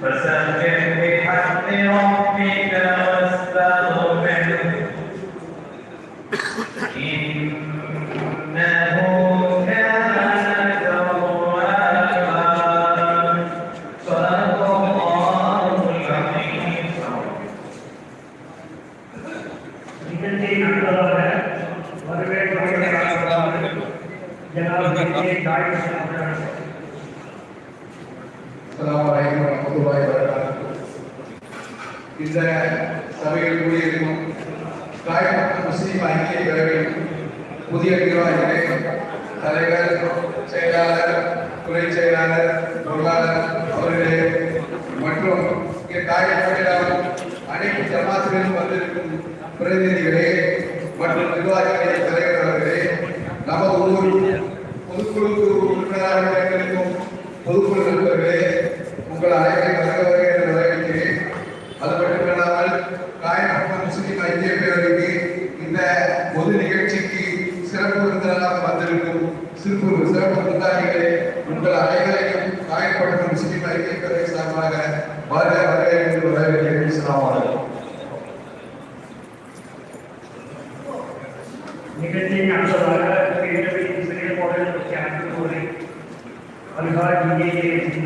person புதிய நிர்வாகிகளே தலைவர் செயலாளர் துறை செயலாளர் பொருளாளர் அவர்களே மற்றும் இங்கே காயப்பட்டிடம் அனைத்து ஜமாத்துகளிலும் வந்திருக்கும் பிரதிநிதிகளே மற்றும் நிர்வாகிகளே தலைவர் அவர்களே நமது ஊர்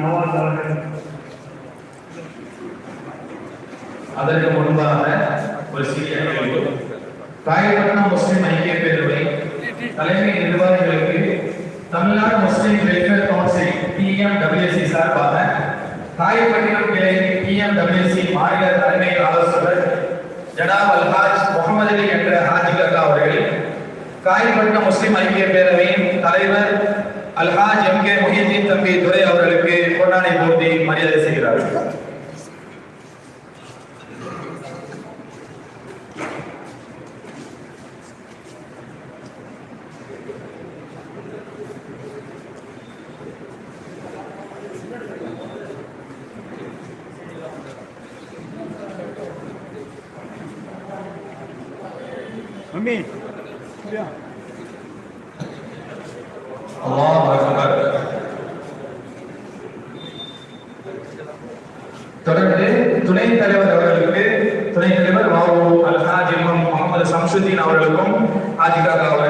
நவாஸ் அவர்கள் அதற்கு முன்பாக ஒரு சிறிய அமைப்பு காயப்பட்டினம் முஸ்லிம் ஐக்கிய பேரவை தலைமை நிர்வாகிகளுக்கு Tamil Nadu Muslim welfare council PMWC சார்பாக காயப்பட்டினம் கிளை பிஎம்டபிள்யூசி மாநில தலைமை ஆலோசகர் ஜனாப் அல்ஹாஜ் முகமது அலி என்ற ஹாஜி கக்கா அவர்கள் காயப்பட்டினம் முஸ்லிம் ஐக்கிய பேரவையின் தலைவர் அல்ஹாஜ் எம் கே முஹித் தம்பி துரை அவர்களுக்கு கொண்டாடை போட்டி மரியாதை செய்கிறார்கள். தொடர்ந்து துணைத் தலைவர் அவர்களுக்கு துணைத் தலைவர் வாவு அல்ஹாஜ் இமாம் முகமது சம்சுதீன் அவர்களுக்கும் அவர்கள்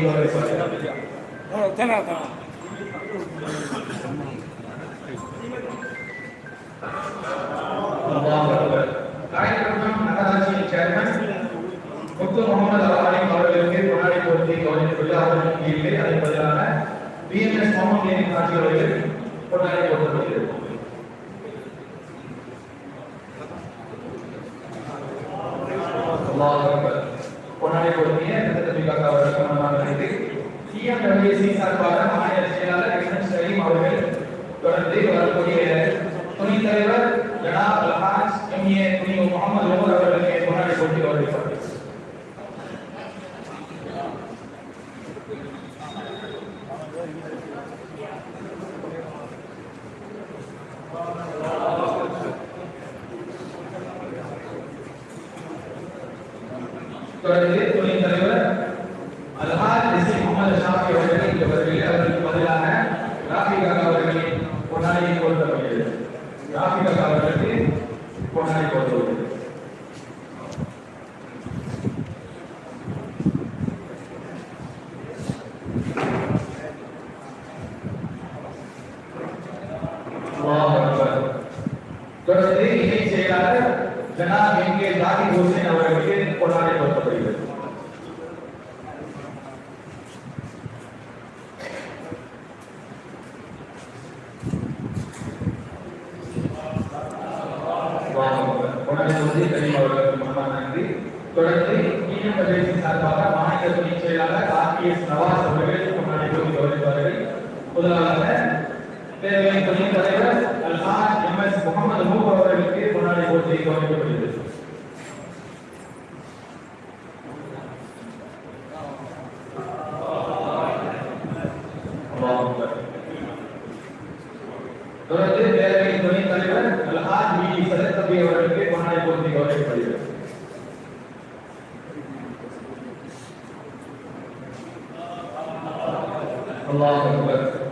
கொண்டாடி போட்டியை கௌரவிப்பார்கள் அல்லாஹ் அக்பர். காயப்பட்டினம் நகராட்சியின் சேர்மன் முத்து முகமது அலாலிம் அவர்களுக்கு கொண்டாடி பொருத்தி கவனித்துள்ள அவர்களுக்கு இல்லை அதன் பதிலாக பிஎம்எஸ் முகமது லேனின் ஆட்சி அவர்கள் கொண்டாடி போட்டுள்ளது தலைவர் ஜனாப் அல்ஹாஜ் எம் ஏ துணி முகமது உமர் அவர்களுக்கு கொண்டாடி போட்டி கௌரவிப்பார்கள் ஜனாப் என் கே தாகி ஹுசேன் அவர்களுக்கு கொண்டாடப்படுத்தப்படுகிறது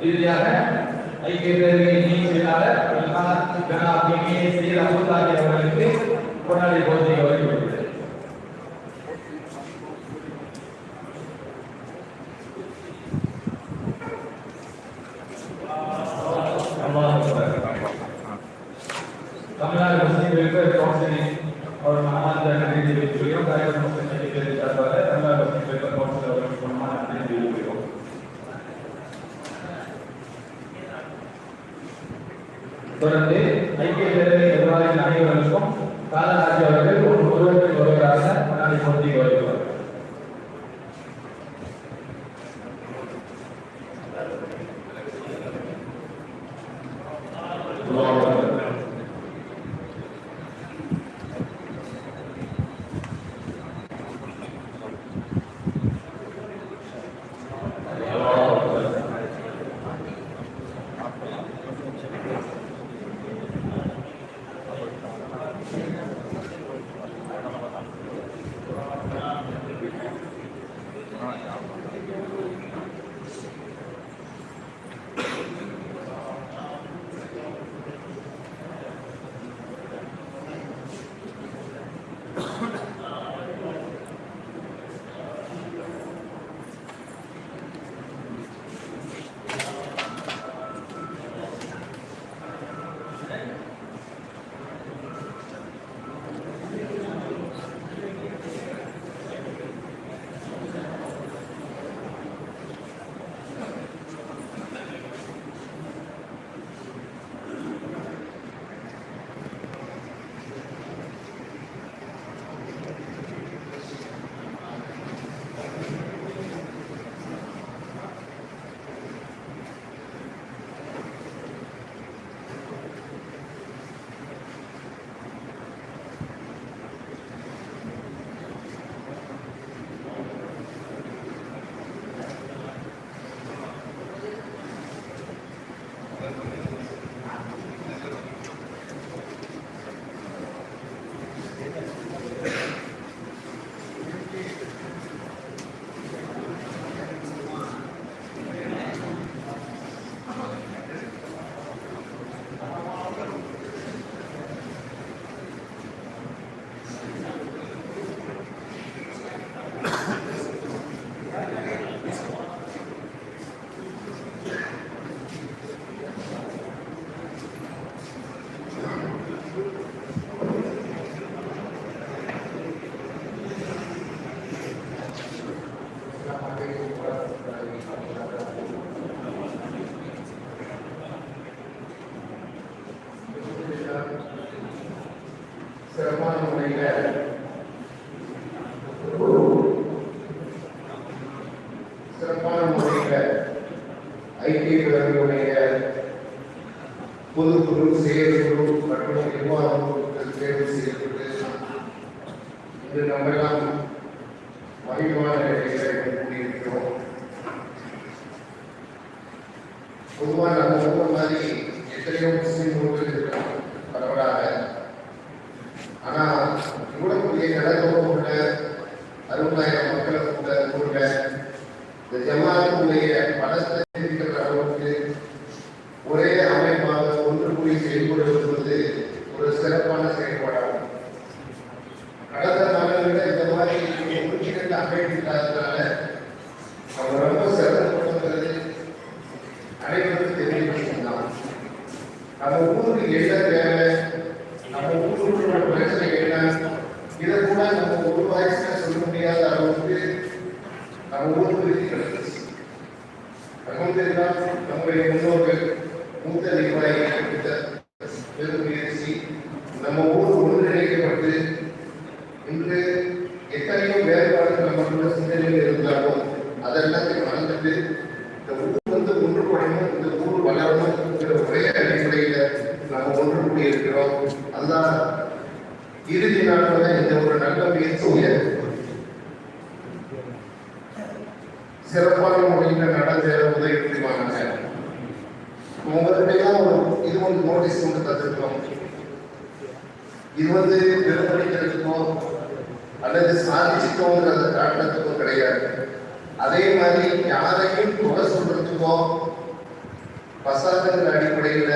ಇಲ್ಲಿ ಯಾಕೆ ಐಕ್ಯತೆ Lord, பொதுக்குழு செயற்குழு மற்றும் நிர்வாக குழுக்கள் தேர்வு செய்யப்பட்டு இது நம்மெல்லாம் மகிழ்வான இருக்கிறோம் பொதுவாக நம்ம மாதிரி எத்தனையோ முஸ்லீம் நூல்கள் இருக்கிறார்கள் கூடி இருக்கிறோம். அல்லாஹ் இறுதி நாட்கள இந்த ஒரு நல்ல முயற்சிய சிறப்பான முறையில் நடந்த உதவி புரிவாங்க உங்கள்கிட்ட இது வந்து நோட்டீஸ் கொண்டு தந்திருக்கோம். இது வந்து பெருமடிக்கிறதுக்கோ அல்லது சாதிச்சுக்கோங்கிறத காட்டுறதுக்கோ கிடையாது. அதே மாதிரி யாரையும் குறை சொல்றதுக்கோ பசாதங்கள் அடிப்படையில்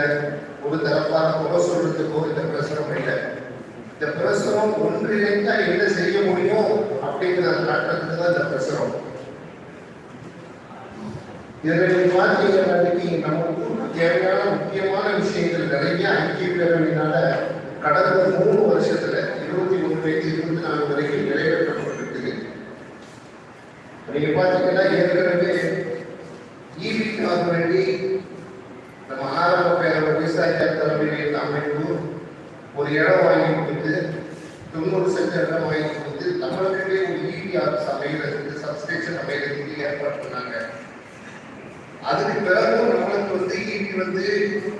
ஒரு தரப்பான குறை சொல்றதுக்கோ இந்த பிரசுரம் இல்லை. இந்த பிரசுரம் ஒன்றிணைந்தா என்ன செய்ய முடியும் அப்படிங்கிற காட்டுறதுக்கு தான் இந்த பிரசுரம். இதனை நீங்க பார்த்தீங்கன்னா நமக்கு தேவையான முக்கியமான விஷயங்கள் நிறைய ஐக்கிய பேரவையினால கடந்த மூணு வருஷத்துல இருபத்தி ஒன்று இருபத்தி நாலு வரைக்கும் நிறைவேற்றப்பட்டிருக்கு. நீங்க பார்த்தீங்கன்னா ஏற்கனவே ஈவிக்காக வேண்டி நம்ம ஆரம்ப பேரவை விவசாயிகள் தலைமையில் அமைப்பு ஒரு இடம் வாங்கி கொடுத்து தொண்ணூறு சென்ட் இடம் வாங்கி கொடுத்து தமிழர்களே ஒரு ஈவிஆர் ஆஃபீஸ் அமைகிறதுக்கு சப்ஸ்டேஷன் அமைகிறதுக்கு ஏற்பாடு பண்ணாங்க அதுக்கு பிறகு நம்மளுக்கு வந்து ஈவி வந்து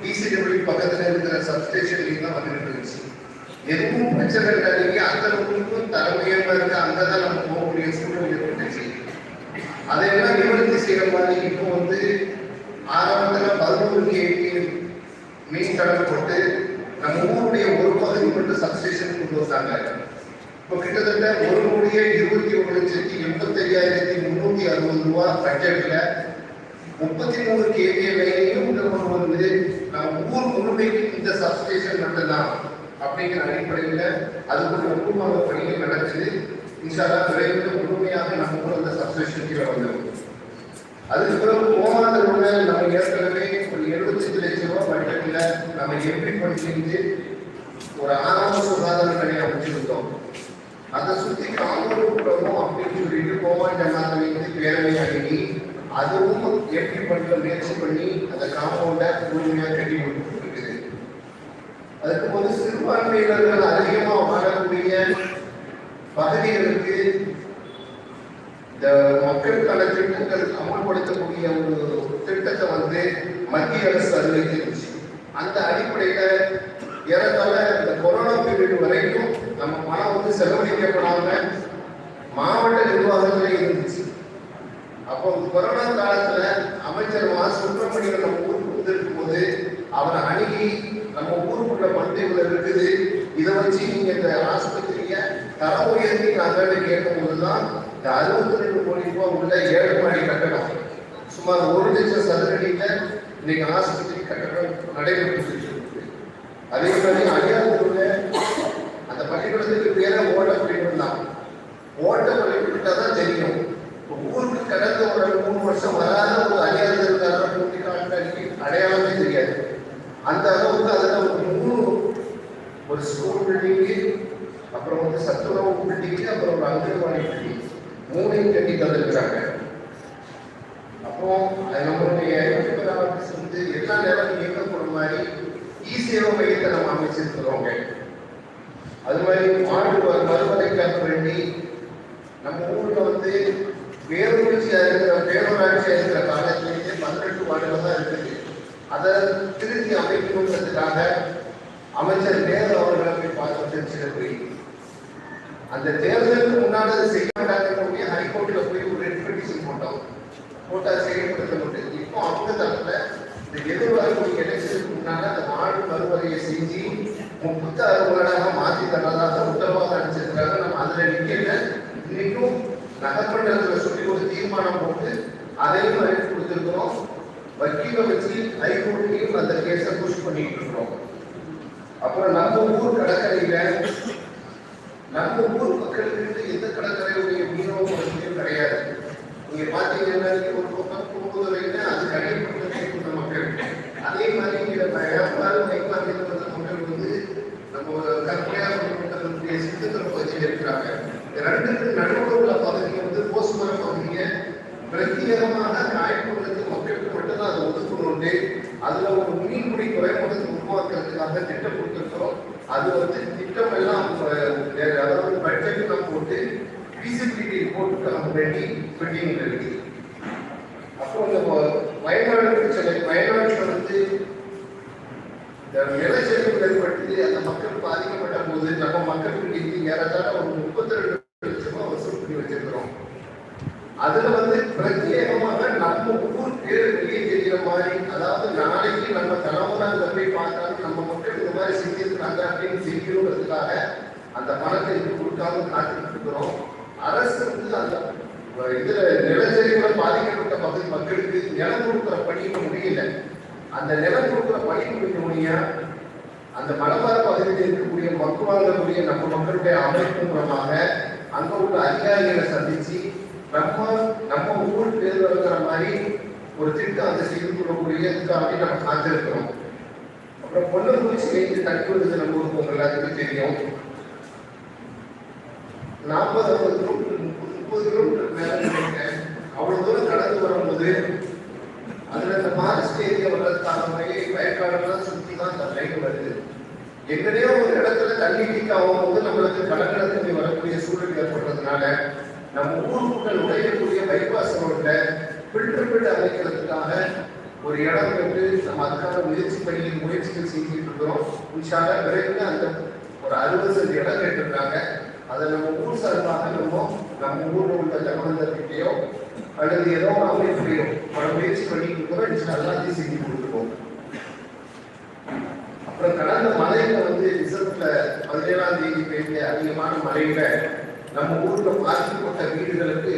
டிசிடபிள்யூ பக்கத்துல இருக்கிற சப்ஸ்டேஷன்லையும் தான் வந்துட்டு இருந்துச்சு எதுவும் பிரச்சனை இல்லாதீங்க அந்த ஊருக்கும் தலைமையாக இருக்க அங்கதான் நம்ம போகக்கூடிய சூழ்நிலை ஏற்பட்டுச்சு அதையெல்லாம் நிவர்த்தி செய்யற மாதிரி இப்போ வந்து ஆரம்பத்தில் பதினொன்று கேவி மீன் கடல் போட்டு நம்ம ஊருடைய ஒரு பகுதி மட்டும் சப்ஸ்டேஷன் கொண்டு வந்தாங்க. இப்போ கிட்டத்தட்ட ஒரு கோடியே இருபத்தி ஒரு லட்சத்தி எண்பத்தி ஐயாயிரத்தி அறுபது ரூபா பட்ஜெட்டில் முப்பத்தி மூணு கேவிய வேலையும் கொண்டு வந்து நம்ம ஊர் முழுமைக்கு இந்த சப்ஸ்டேஷன் மட்டும்தான் அப்படிங்கிற அடிப்படையில் அதுக்குள்ள ஒப்புமாக பணிகள் நடக்குது. இன்ஷால்லா விரைவில் முழுமையாக நம்ம ஊர் அந்த சப்ஸ்டேஷன் கீழே வந்துடும். அதுக்கு பிறகு கோமாந்தரோட நம்ம ஏற்கனவே ஒரு எழுபத்தஞ்சு லட்சம் ரூபாய் பட்ஜெட்ல நம்ம எப்படி படிச்சிருந்து ஒரு ஆரம்ப சுகாதார நிலையை அமைச்சிருந்தோம் அதை சுத்தி காமரூபுரமும் அப்படின்னு சொல்லிட்டு கோமான் ஜமாத்திலிருந்து பேரவை அணுகி அதுவும் எப்படி பண்ண முயற்சி பண்ணி அந்த காம்பவுண்டை முழுமையாக கட்டி கொடுத்துருக்குது அதுக்கு போது சிறுபான்மையினர்கள் அதிகமாக வாழக்கூடிய பகுதிகளுக்கு இந்த மக்களுக்கான திட்டங்கள் அமல்படுத்தக்கூடிய ஒரு திட்டத்தை வந்து மத்திய அரசு அறிவித்திருச்சு அந்த அடிப்படையில ஏறத்தாழ இந்த கொரோனா பீரியட் வரைக்கும் நம்ம பணம் வந்து செலவழிக்கப்படாம மாவட்ட நிர்வாகத்துல இருந்துச்சு அப்போ கொரோனா காலத்துல அமைச்சர் மா சுப்பிரமணியன் நம்ம ஊருக்கு வந்திருக்கும் போது அவரை அணுகி நம்ம ஊருக்குள்ள மண்டைகள் இருக்குது இதை வச்சு நீங்க இந்த ஆஸ்பத்திரிய தரம் உயர்த்தி நாங்கள் கேட்கும் போதுதான் இந்த அறுபத்தி ரெண்டு கோடி ரூபாய் உள்ள ஏழு மாடி கட்டணம் சுமார் ஒரு லட்சம் சதுரடியில இன்னைக்கு ஆஸ்பத்திரி கட்டணம் நடைபெற்று இருக்கு. அதே மாதிரி அரியாத்தூர்ல அந்த பள்ளிக்கூடத்துக்கு பேர ஓட்ட பள்ளிக்கூடம் தான் ஓட்ட பள்ளிக்கூடத்தை தான் தெரியும். ஊருக்கு கடந்த ஒரு மூணு வருஷம் வராத ஒரு அடையாளம் இருக்காரு கூட்டி காட்டி அடையாளமே தெரியாது. அந்த அளவுக்கு அதில் ஒரு மூணு ஒரு ஸ்கூல் பில்டிங்கு அப்புறம் வந்து சத்துணவு பில்டிங்கு அப்புறம் ஒரு அங்கன்வாடி பில்டிங் மூணையும் கட்டி தந்திருக்கிறாங்க. அப்போ அது நம்மளுடைய ஆஃபீஸ் வந்து எல்லா நேரம் இயக்கப்படும் மாதிரி இ சேவை மையத்தை நம்ம அமைச்சிருக்கிறோங்க. அது மாதிரி மாடு வ- மறுமலைக்காக வேண்டி நம்ம ஊர்ல வந்து பேரூராட்சியா இருக்கிற பேரூராட்சியா இருக்கிற காலத்திலேயே பதினெட்டு வார்டுகள் தான் இருக்குது. அதை திருத்தி அமைக்கணுங்கிறதுக்காக அமைச்சர் நேரு அவர்களை போய் பார்த்துட்டு தெரிஞ்சுட்டு போய் அந்த தேர்தலுக்கு முன்னாடி அதை செய்ய மாட்டாங்க ஹைகோர்ட்ல போய் ஒரு பெட்டிஷன் போட்டோம். போட்டா செயல்படுத்த முடியும் இப்போ அவங்க தரப்புல இந்த எதிர்வரக்கூடிய எலெக்ஷனுக்கு முன்னால அந்த மாடு மறுவரையை செஞ்சு புத்த ஆறு மாற்றி தரதாக உத்தரவாதம் அடிச்சிருக்காங்க நம்ம அதுல நிக்கல. இன்னைக்கும் நகர்மன்றத்தில் சொல்லி ஒரு தீர்மானம் போட்டு அதையும் அழைத்து கொடுத்திருக்கிறோம். வக்கீல வச்சு ஹைகோர்ட்லையும் அந்த கேஸை புஷ் பண்ணிட்டு இருக்கிறோம். அப்புறம் நம்ம ஊர் கடற்கரையில நம்ம ஊர் மக்களுக்கு எந்த கடற்கரை மீனவ பிரச்சனையும் கிடையாது நீங்க பாத்தீங்கன்னா ஒரு பக்கம் பூங்குதுறையில அது கடைபிடிக்கிற மக்கள் அதே மாதிரி இங்க வியாபாரம் மைப்பாக்கிட்டு வந்த மக்கள் வந்து நம்ம கற்பனையாக இருக்கக்கூடிய சித்தத்தில் பகுதியில் இருக்கிறாங்க ரெண்டுக்கு நடுவில் உள்ள பகுதியை வந்து போஸ்மர பகுதியை பிரத்யேகமாக காயப்படுறது மக்களுக்கு மட்டும்தான் அதை ஒதுக்கணும்னு அதுல ஒரு மீன்பிடி துறைமுகத்தை உருவாக்குறதுக்காக திட்டம் கொடுத்துருக்கோம் அது வந்து திட்டம் எல்லாம் அஹ், அதாவது பட்ஜெட் எல்லாம் போட்டு ஃபீசிபிலிட்டி ரிப்போர்ட்டுக்கு வேண்டி பெண்டிங் இருக்கு அப்புறம் இந்த வ- வயநாடு பிரச்சனை வயநாட்டில் வந்து இந்த நிலச்சரிவு ஏற்பட்டு அந்த மக்கள் பாதிக்கப்பட்ட போது நம்ம மக்களுக்கு இன்னைக்கு ஏறத்தாழ ஒரு முப்பத்தி ரெண்டு லட்சம் ரூபாய் வசூல் பண்ணி வச்சிருக்கிறோம் அதுல வந்து பிரத்யேகமாக நம்ம ஊர் பேர் வெளியே தெரிகிற மாதிரி அதாவது நாளைக்கு நம்ம தலைமுறை அங்க போய் பார்த்தாலும் நம்ம மக்கள் இந்த மாதிரி செஞ்சிருக்காங்க அப்படின்னு தெரியணுன்றதுக்காக அந்த பணத்தை இது கொடுக்காம காத்துட்டு இருக்கிறோம் அரசு வந்து அந்த இதுல நிலச்சரிவுல பாதிக்கப்பட்ட பகுதி மக்களுக்கு நிலம் கொடுக்குற பணி இன்னும் முடியல அந்த நிலம் கொடுக்குற பணி முடிக்கணும்னா அந்த மலபார பகுதியில் இருக்கக்கூடிய மக்கள் வாழக்கூடிய நம்ம மக்களுடைய அமைப்பு மூலமாக அங்க உள்ள அதிகாரிகளை சந்திச்சு நம்ம நம்ம ஊர் பேர் வளர்க்குற மாதிரி ஒரு திட்டம் அதை செய்து கொள்ளக்கூடியதுக்காக நம்ம காத்திருக்கிறோம். அப்புறம் பொண்ணு குறிச்சி வைத்து தட்டுவது நம்ம ஊருக்கு உங்க எல்லாத்துக்கும் தெரியும். நாற்பது அறுபது கிலோமீட்டர் முப்பது முப்பது கிலோமீட்டர் மேலே அவ்வளவு தூரம் கடந்து வரும்போது அதுல இந்த ஃபாரஸ்ட் ஏரியா வர்றதுக்கான வகை வயக்காடுலாம் சுற்றி தான் அந்த லைன் வருது. எங்கனையோ ஒரு இடத்துல தண்ணி லீக் ஆகும்போது நம்மளுக்கு கடற்கரை தண்ணி வரக்கூடிய சூழல் ஏற்படுறதுனால நம்ம ஊருக்குள்ள நுழையக்கூடிய பைபாஸ் ரோட்ல ஃபில்டர் பில்ட் அமைக்கிறதுக்காக ஒரு இடம் வந்து நம்ம அதுக்கான முயற்சி பண்ணி முயற்சிகள் செஞ்சுட்டு இருக்கிறோம். உஷாக விரைவில் அந்த ஒரு அறுபது சென்ட் இடம் கேட்டிருக்காங்க. அதை நம்ம ஊர் சார்பாக நம்ம நம்ம ஊரில் உள்ள ஜனமந்தர்கிட்டயோ அல்லது ஏதோ ஒரு அமைப்புலையோ பல முயற்சி பண்ணிட்டு இருக்கிறோம் இன்ஷால்லா செஞ்சு கொடுத்துருவோம் அப்புறம் கடந்த மலையில வந்து ரிசர்வ்ல பதினேழாம் தேதி பெய்த அதிகமான மலையில நம்ம ஊர்ல பாதிக்கப்பட்ட வீடுகளுக்கு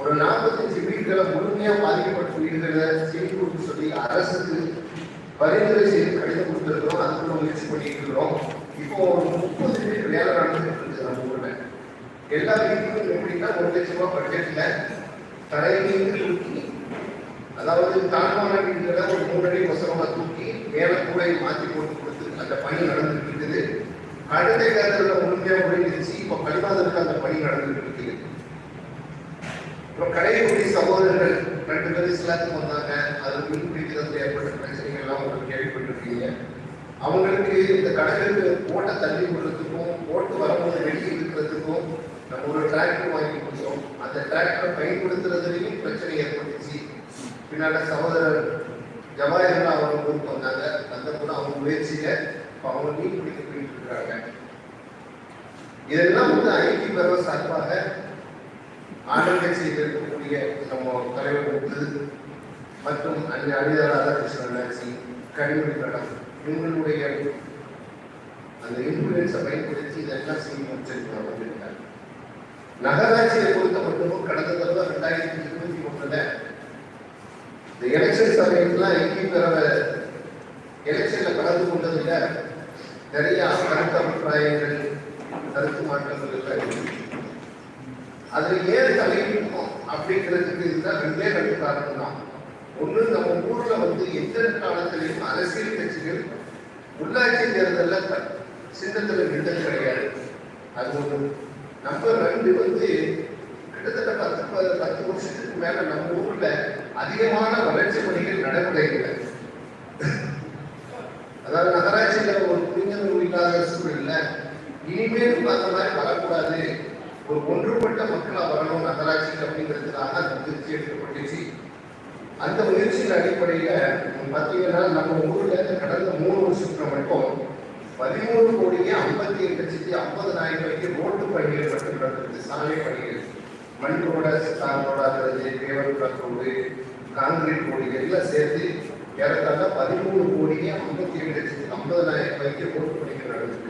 ஒரு நாற்பத்தஞ்சு வீடுகளை முழுமையா பாதிக்கப்பட்ட வீடுகளை செய்து கொடுக்க சொல்லி அரசுக்கு பரிந்துரை செய்து கடிதம் கொடுத்துருக்கிறோம். அதுக்குள்ள முயற்சி பண்ணிட்டு இருக்கிறோம். இப்போ ஒரு முப்பது வீடு வேலை நடந்துட்டு இருக்கு நம்ம ஊர்ல. எல்லா வீட்டுக்கும் எப்படின்னா ஒரு லட்சம் ரூபாய் பட்ஜெட்ல தரையில் அதாவது தாழ்வான வீடுகளை ஒரு மூணு அடி தூக்கி மேல கூடையை மாற்றி போட்டு கொடுத்து அந்த பணி நடந்துட்டு இருக்குது அடுத்த காலத்துல முழுமையாக முடிஞ்சிருச்சு. இப்போ பள்ளிவாதலுக்கு அந்த பணி நடந்துட்டு இருக்குது அப்புறம் கடைக்குடி சகோதரர்கள் ரெண்டு பேரும் இஸ்லாத்துக்கு வந்தாங்க. அது மீன் பிடிக்கிறதுல ஏற்பட்ட பிரச்சனைகள் எல்லாம் உங்களுக்கு கேள்விப்பட்டிருக்கீங்க. அவங்களுக்கு இந்த கடலுக்கு ஓட்ட தள்ளி விடுறதுக்கும் ஓட்டு வரும்போது வெளியே இருக்கிறதுக்கும் நம்ம ஒரு டிராக்டர் வாங்கி கொடுத்தோம். அந்த டிராக்டரை பயன்படுத்துறதுலையும் பிரச்சனை ஏற்படும் பின்னால சகோதரர் ஜவாஹர்லா அவங்க ஊருக்கு வந்தாங்க. அந்த கூட அவங்க முயற்சியில இப்ப அவங்க மீன் பிடிக்க போயிட்டு இருக்கிறாங்க இதெல்லாம் வந்து ஐடி பருவ சார்பாக ஆளுங்கட்சியில் இருக்கக்கூடிய நம்ம தலைவர் முத்து மற்றும் அன்னை அனிதா ராதாகிருஷ்ணன் அண்ணாச்சி கனிமொழி மேடம் இவங்களுடைய அந்த இன்ஃபுளுன்ஸை பயன்படுத்தி இதெல்லாம் செய்ய முடிச்சிருக்காங்க வந்திருக்காங்க நகராட்சியை பொறுத்த மட்டும் கடந்த தடவை ரெண்டாயிரத்தி இருபத்தி ஒண்ணுல இந்த எலெக்ஷன் சமயத்துலாம் எங்கேயும் பெறவ எலெக்ஷன்ல கலந்து கொண்டதில் நிறைய கருத்து அபிப்பிராயங்கள் கருத்து மாற்றங்கள் எல்லாம் அதுல ஏன் தலையிடணும் அப்படிங்கிறதுக்கு இதுதான் ரெண்டே ரெண்டு காரணம் தான். ஒண்ணு நம்ம ஊர்ல வந்து எந்த காலத்திலையும் அரசியல் கட்சிகள் உள்ளாட்சி தேர்தல்ல சின்னத்தில் சின்னத்துல நின்றது கிடையாது. அது ஒண்ணு. நம்ம ரெண்டு வந்து கிட்டத்தட்ட பத்து பத்து வருஷத்துக்கு மேல நம்ம ஊர்ல அதிகமான வளர்ச்சி பணிகள் நடைமுறையில் அதாவது நகராட்சியில ஒரு புரிந்துணர்வு இல்லாத சூழல்ல இனிமேல் அந்த மாதிரி வரக்கூடாது. ஒரு ஒன்றுபட்ட மக்களா வரணும் நகராட்சி அப்படிங்கிறதுக்காக அந்த முயற்சி எடுக்கப்பட்டுச்சு. அந்த முயற்சியின் அடிப்படையில பார்த்தீங்கன்னா நம்ம ஊர்ல கடந்த மூணு வருஷத்துல மட்டும் பதிமூணு கோடியே ஐம்பத்தி ஏழு லட்சத்தி ஐம்பதாயிரம் ரூபாய்க்கு ரோட்டு பணிகள் மட்டும் நடந்தது சாலை பணிகள். மண் ரோட தார் ரோடாகிறது பேவர் ரோடு கான்கிரீட் ரோடு எல்லாம் சேர்த்து ஏறத்தாழ பதிமூணு கோடியே ஐம்பத்தி ஏழு லட்சத்தி ஐம்பதாயிரம் ரூபாய்க்கு ரோட்டு பணிகள் நடந்தது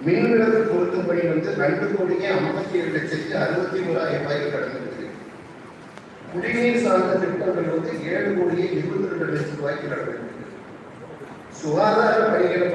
மின் விளக்கு பொருத்தும் பணி வந்து ரெண்டு கோடியே ஐம்பத்தி ஏழு லட்சத்தி அறுபத்தி ஓராயிரம் ரூபாய்க்கு கடந்திருக்கு குடிநீர் சார்ந்த திட்டங்கள் வந்து ஏழு கோடியே இருபத்தி ரெண்டு லட்சம் ரூபாய்க்கு நடந்திருக்கு சுகாதார பணிகளை